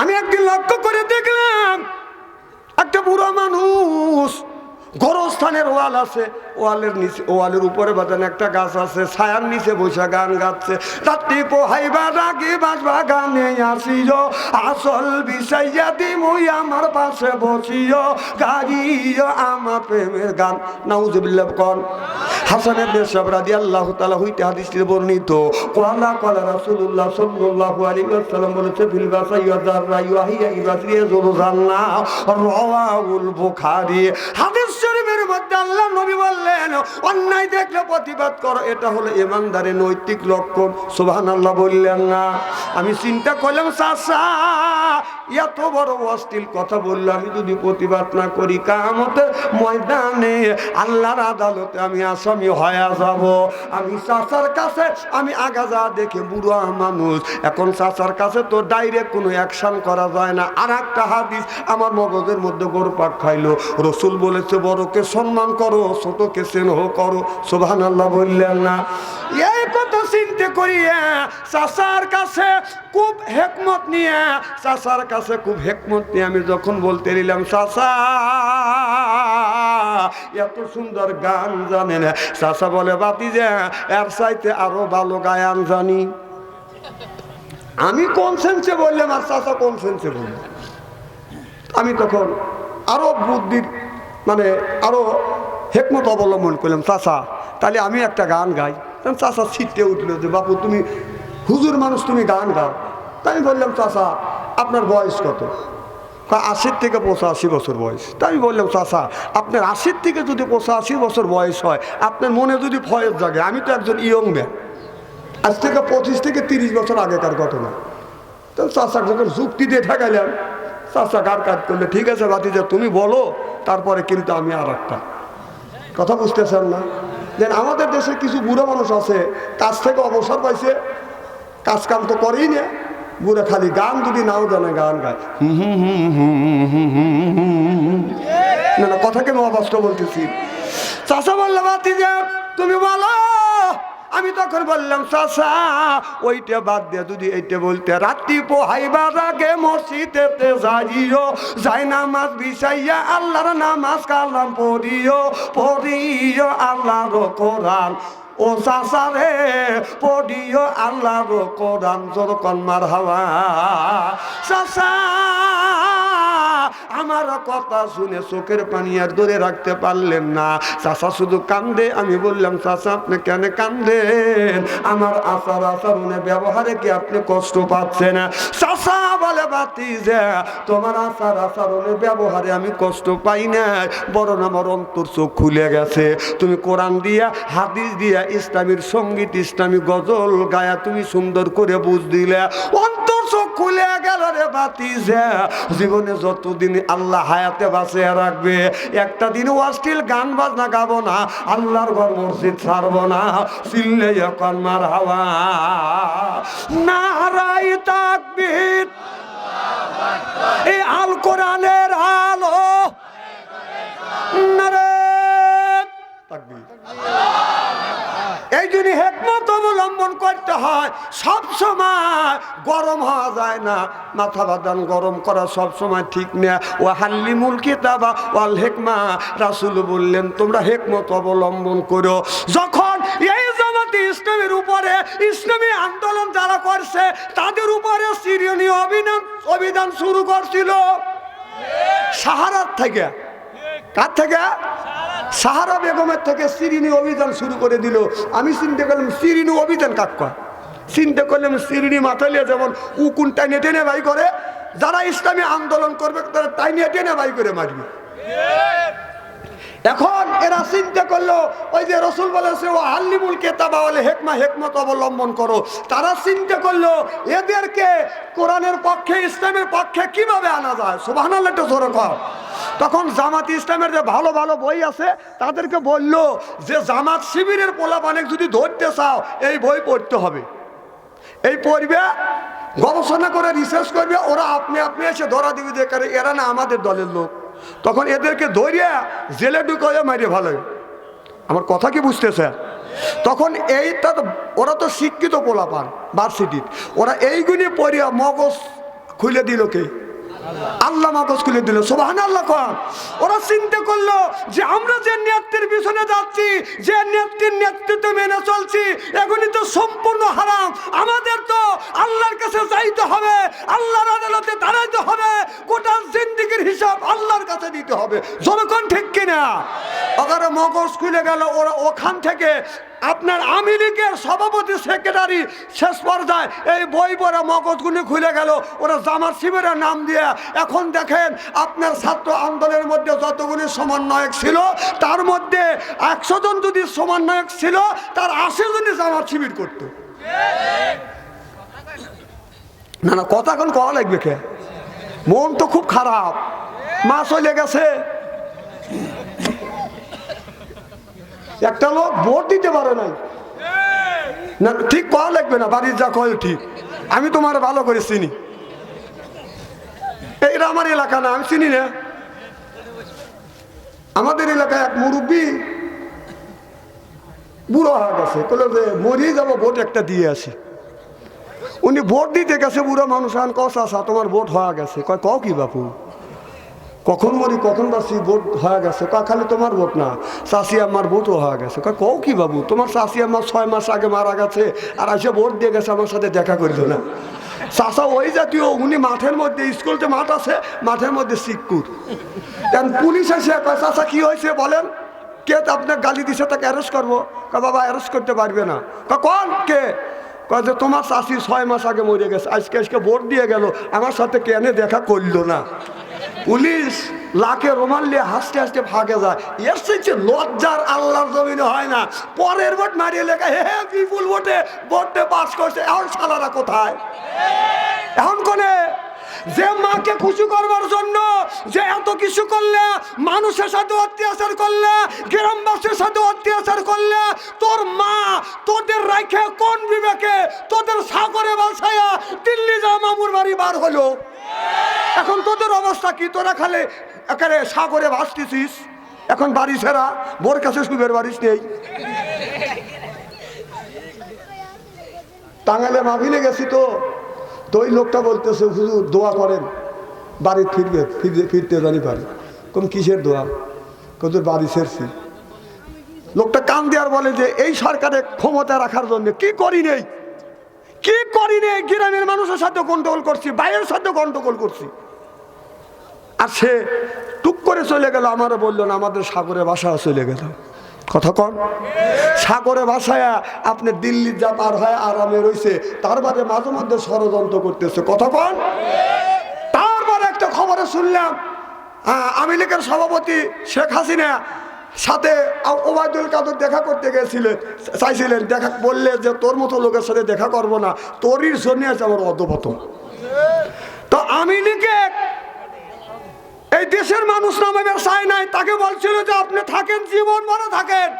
আমি একদিন লক্ষ্য করে দেখলাম একটা বুড়ো মানুষ গরস্থানের ওয়াল আছে। ওয়ালের নিচে, ওয়ালের উপরে বাজান একটা গাছ আছে, ছায়ার নিচে বসে গান গাচ্ছে। রাত্রি পোহাইবা রাগে বাজবা গানে আসিও আসল বিষাইয়া দিমুই আমার পাশে বসিও গাড়িও আমার প্রেমের গান। নাউজুবিল্লাহ, কন? হাসানের দেশব রাজি আল্লাহ তালা হইতে হাদিসটি বর্ণিত কোয়ালা কোয়ালা রাসূলুল্লাহ সাল্লাল্লাহু আলাইহি ওয়াসাল্লাম বলেছে, ফিল বাসাইয়া যাররা ইউহিয়া ইবাসরিয়া জুরজান্না রাওয়াহুল বুখারী। হাদিস শরীফের মধ্যে আল্লাহ বললেন অন্যায় দেখলে প্রতিবাদ করো। এটা হলো ইমানদারের নৈতিক লক্ষণ। সোভান আল্লাহ বললেন না। আমি চিন্তা করলাম, চাচা এত বড় অশ্লীল কথা বলল, আমি যদি প্রতিবাদ না করি কামতের ময়দানে আল্লাহর আদালতে আমি আসামি হয়ে যাব। আমি চাচার কাছে, আমি আগা যা দেখে বুড়ো মানুষ। এখন চাচার কাছে তো ডাইরেক্ট কোনো অ্যাকশন করা যায় না। আর একটা হাদিস আমার মগজের মধ্যে গোরপাক খাইলো। রসুল বলেছে, বড়কে সম্মান করো, ছোটকে স্নেহ করো। সোভান আল্লাহ বললেন না। এই কথা চিন্তা করিয়া চাচার কাছে খুব হেকমত নিয়ে চাচার কাছে খুব হেকমত নিয়ে আমি যখন বলতে নিলাম, চাচা, এত সুন্দর গান জানেন চাচা বলে বাতি যে এর চাইতে আরও ভালো গায়ান জানি। আমি কোন সেন্সে বললাম, আর চাচা কোন সেন্সে বললাম আমি তখন আরও বুদ্ধির মানে আরও হেকমত অবলম্বন করলাম, চাচা, তাহলে আমি একটা গান গাই। চাচা ছিটতে উঠল যে, বাপু, তুমি হুজুর মানুষ, তুমি গান গাও। তাই বললাম, চাচা আপনার বয়স কত? আশির থেকে পঁচাশি বছর বয়স। তাই আমি বললাম, চাচা, আপনার আশির থেকে যদি পঁচাশি বছর বয়স হয়, আপনার মনে যদি ফয়েজ জাগে, আমি তো একজন ইয়ং ম্যান। আজ থেকে পঁচিশ থেকে তিরিশ বছর আগেকার ঘটনা। তো চাচা যখন যুক্তি দিয়ে ঠেকাইলাম চাচা গার কাজ করলে? ঠিক আছে বাতিজা তুমি বলো, তারপরে কিন্তু আমি আর একটা কথা বুঝতেছেন না? যে আমাদের দেশে কিছু বুড়ো মানুষ আছে, কাজ থেকে অবসর পাইছে কাজ কাম তো করেই না। বুড়ো খালি গান যদি নাও জানে, গান গায়। না না, কথাকে আমি বলতেছি চাষা বলল বাতিজা তুমি বলো, আমি তখন বললাম, চাষা, ওইটা বাদ দিয়ে যদি এইটা বলতে রাত্রি পোহাইবার আগে মসজিদেতে যাইও, যাই নামাজ বিছাইয়া আল্লাহর নামাজ কালাম পড়িও পড়িও আল্লাহর কোরআন ও চাষা রে পড়িও আল্লাহর কোরআন জোর কন্মার হাওয়া। চাষা আমার কথা শুনে চোখের পানি আর ধরে রাখতে পারলেন না। চাষা শুধু কান্দে, আমি বললাম চাষা আপনি কেন কান্দেন? আমার আচার আচরণে, ব্যবহারে কি আপনি কষ্ট পাচ্ছেন? চাষা বলে, বাতি যে, তোমার আচার আচরণে, ব্যবহারে আমি কষ্ট পাই না। বরং আমার অন্তর চোখ খুলে গেছে। তুমি কোরআন দিয়া, হাদিস দিয়া, ইসলামীর সংগীত, ইসলামী গজল গায়া তুমি সুন্দর করে বুঝ দিলে। অন্তর চোখ খুলে গেল রে বাতি যে। জীবনে যতদিন আল্লাহ হায়াতে বাঁচিয়ে রাখবে, একটা দিন অশ্লীল গান বাজনা গাবো না, আল্লাহর ঘর মসজিদ ছাড়বো না চিল্লে এখন মার হাওয়া। নারাই তাকবীর। এই আল কোরআনের আলো তাকবীর জন্য হেকমত অবলম্বন করতে হয়, সব সময় গরম হওয়া যায় না। মাথা বাদান গরম করা সব সময় ঠিক না ও হাল্লি মুল কিতাবা ওয়াল হেকমা। রাসুল বললেন, তোমরা হেকমত অবলম্বন করো। যখন এই জামাতে ইসলামের উপরে ইসলামী আন্দোলন যারা করছে, তাদের উপরে সিরিয়নীয় অভিযান অভিযান শুরু করছিল। সাহারার থেকে। কার থেকে? সাহারা বেগমের থেকে সিরিনি অভিযান শুরু করে দিল। আমি চিন্তা করলাম সিরিনি অভিযান কাক কয়? চিন্তা করলাম সিরিনি মাথালিয়া যেমন উকুন টাইনে টেনে বাই করে, যারা ইসলামী আন্দোলন করবে তারা টাইনে টেনে বাই করে মারবে। এখন এরা চিন্তা করল, ওই যে রসুল বলেছে, ও আল্লিমুল কেতাবা বলে হেকমা হেকমত অবলম্বন করো। তারা চিন্তা করল, এদেরকে কোরআনের পক্ষে, ইসলামের পক্ষে কীভাবে আনা যায়? সোভান একটু জোরে কর তখন জামাত ইসলামের যে ভালো ভালো বই আছে, তাদেরকে বলল যে, জামাত শিবিরের পোলাপানে যদি ধরতে চাও, এই বই পড়তে হবে। এই পড়বে, গবেষণা করে রিসার্চ করবে, ওরা আপনি আপনি এসে ধরা দিবি যে কারে এরা না আমাদের দলের লোক। তখন এদেরকে ধরিয়া জেলে ঢুকে মারিয়ে ভালো আমার কথা কি বুঝতেছে? তখন এইটা তো, ওরা তো শিক্ষিত পোলাপান ভার্সিটির ওরা এইগুলি পড়িয়া মগজ খুলে দিল কে? আল্লাহ মগজ খুলে দিল সোবাহান আল্লাহ কন ওরা চিন্তা করল যে আমরা যে নেত্রীর পিছনে যাচ্ছি, যে নেত্রীর নেতৃত্ব মেনে চলছি, এগুলি তো সম্পূর্ণ হারাম। আমাদের তো আল্লাহর কাছে যাইতে হবে, আল্লাহর আদালতে দাঁড়াইতে হবে, গোটা জিন্দিগির হিসাব আল্লাহর কাছে দিতে হবে। জনগণ ঠিক কিনা? ওখানে মগজ খুলে গেল, ওরা ওখান থেকে আপনার আওয়ামী লীগের সভাপতি সেক্রেটারি শেষ পর্যায়ে এই বই পড়া মগজগুলি খুলে গেল। ওরা জামাত শিবিরের নাম দিয়ে, এখন দেখেন আপনার ছাত্র আন্দোলনের মধ্যে যতগুলি সমন্বয়ক ছিল, তার মধ্যে একশো জন যদি সমন্বয়ক ছিল, তার আশি জনই জামাত শিবির করতো। না না, কথা এখন কওয়া লাগবে কে? মন তো খুব খারাপ। মা চলে গেছে। একটা লোক ভোট দিতে পারে নাই। না, ঠিক কওয়া লাগবে না, বাড়ির যা কয় ঠিক। আমি তোমার ভালো করে চিনি। এইটা আমার এলাকা না, আমি চিনি না। আমাদের এলাকায় এক মুরব্বী বুড়ো হয়ে গেছে বলল যে মরিয়ে যাব, ভোট একটা দিয়ে আসি। উনি ভোট দিতে গেছে, বুড়ো মানুষ আন আসা তোমার ভোট হওয়া গেছে। কয়, কও কি বাপু? কখন মরি, কখন বাসি ভোট হয়ে গেছে। কা খালি তোমার ভোট না চাষি আমার ভোটও হয়ে গেছে। কা কও কি বাবু, তোমার চাষি আমার ছয় মাস আগে মারা গেছে আর এসে ভোট দিয়ে গেছে, আমার সাথে দেখা করিল না। চাষা ওই জাতীয়, উনি মাঠের মধ্যে স্কুলতে মাঠ আছে, মাঠের মধ্যে সিকুর এখন পুলিশ এসে চাষা কি হয়েছে বলেন? কে তো আপনার গালি দিছে, তাকে অ্যারেস্ট করব? বাবা অ্যারেস্ট করতে পারবে না। কয়, কোন? কে? কয় যে তোমার চাষি ছয় মাস আগে মরে গেছে, আজকে আজকে ভোট দিয়ে গেল, আমার সাথে কেনে দেখা করল না। পুলিশ লাখে রোমান নিয়ে হাসতে হাসতে ভাগে যায়। এর সে লজ্জার আল্লাহর জমিনে হয় না। পরের ভোট মারিয়ে লেখা, হে হে, বিপুল ভোটে ভোটে পাস করছে, এখন সালারা কোথায়? এখন কোনে? যে মাকে খুশি করবার জন্য যে এত কিছু করলে, মানুষের সাথে অত্যাচার করলে, গ্রামবাসীর সাথে অত্যাচার করলে, তোর মা তোদের রাখে কোন বিবেকে তোদের সাগরে বাসায়া দিল্লি যা মামুর বাড়ি বার হলো? এখন তোদের অবস্থা কি তোরা খালে একেবারে সাগরে ভাসতেছিস? এখন বাড়ি ছেড়া বোর কাছে সুখের বাড়িস নেই। টাঙ্গালে মাভিলে গেছি তো তো ওই লোকটা বলতেছে, হুজুর, দোয়া করেন, বাড়ি ফিরবে ফিরবে, ফিরতে জানি পারে। কোন কিসের দোয়া? কত বাড়ি ছেড়ছি লোকটা কান দেওয়ার বলে যে, এই সরকারের ক্ষমতা রাখার জন্য কি করি নেই? কি করি নেই? গ্রামের মানুষের সাথে গন্ডগোল করছি বাইরের সাথে গন্ডগোল করছি। আর সে টুক করে চলে গেল, আমারও বলল, না, আমাদের সাগরে বাসা চলে গেল। কথা কন। সাগরে ভাষায় আপনি দিল্লির যা পার হয় আরামে রয়েছে তার বাদে মাঝে মধ্যে ষড়যন্ত্র করতেছে। কথা কন। তারপর একটা খবরে শুনলাম আওয়ামী লীগের সভাপতি শেখ হাসিনা সাথে ওবায়দুল কাদের দেখা করতে গেছিলেন চাইছিলেন, দেখা, বললে যে তোর মতো লোকের সাথে দেখা করব না, তোরই জন্য আছে আমার অধপতন। তো আওয়ামী লীগের এই দেশের মানুষ নামাবের চাই নাই, তাকে বলছিল যে আপনি থাকেন, জীবন মনে থাকেন।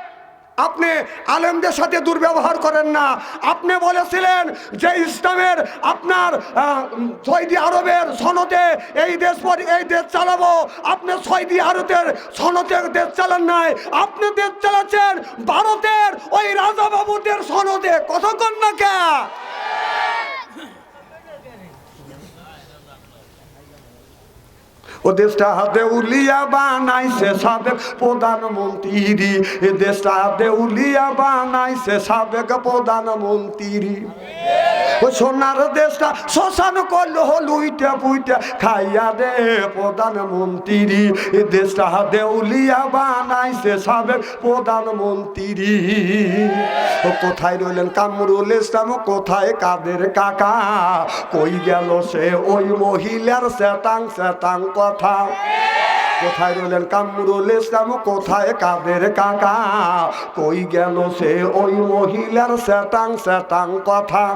আপনি আলেমদের সাথে দুর্ব্যবহার করেন না। আপনি বলেছিলেন যে ইসলামের আপনার সৌদি আরবের সনদে এই দেশ এই দেশ চালাবো। আপনি সৌদি আরবের সনদে দেশ চালান নাই। আপনি দেশ চালাচ্ছেন ভারতের ওই রাজা বাবুদের সনদে কতক্ষণ না কে? ও দেশটা হাতে উলিয়া বানাইছে সাবেক প্রধানমন্ত্রী। এ দেশটা হাতে উলিয়া বানাইছে সাবেক প্রধানমন্ত্রী। সোনার দেশটা শ্মশান করল লুইটা পুইটা খাইয়া দে প্রধানমন্ত্রী এ দেশটা দেউলিয়া উলিয়া বানাইছে সাবেক প্রধানমন্ত্রী ও কোথায় রইলেন কামরুল ইসলাম? কোথায় কাদের কাকা? কই গেল সে ওই মহিলার সেতাং সেতাং কথা? কোথায় রইলেন কামরুল ইসলাম? কোথায় কাদের কাকা? কই গেল সে ওই মহিলার সেতাং সেতাং কথা?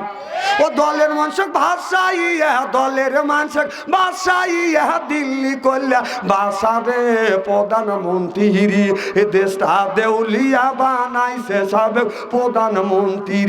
ও দলের মানুষ ভাষাইয়া দলের মানুষ ভাষাইয়া দিল্লি করলে বাসারে প্রধানমন্ত্রী এ দেশটা দেউলিয়া বানাইছে সাবেক প্রধানমন্ত্রী।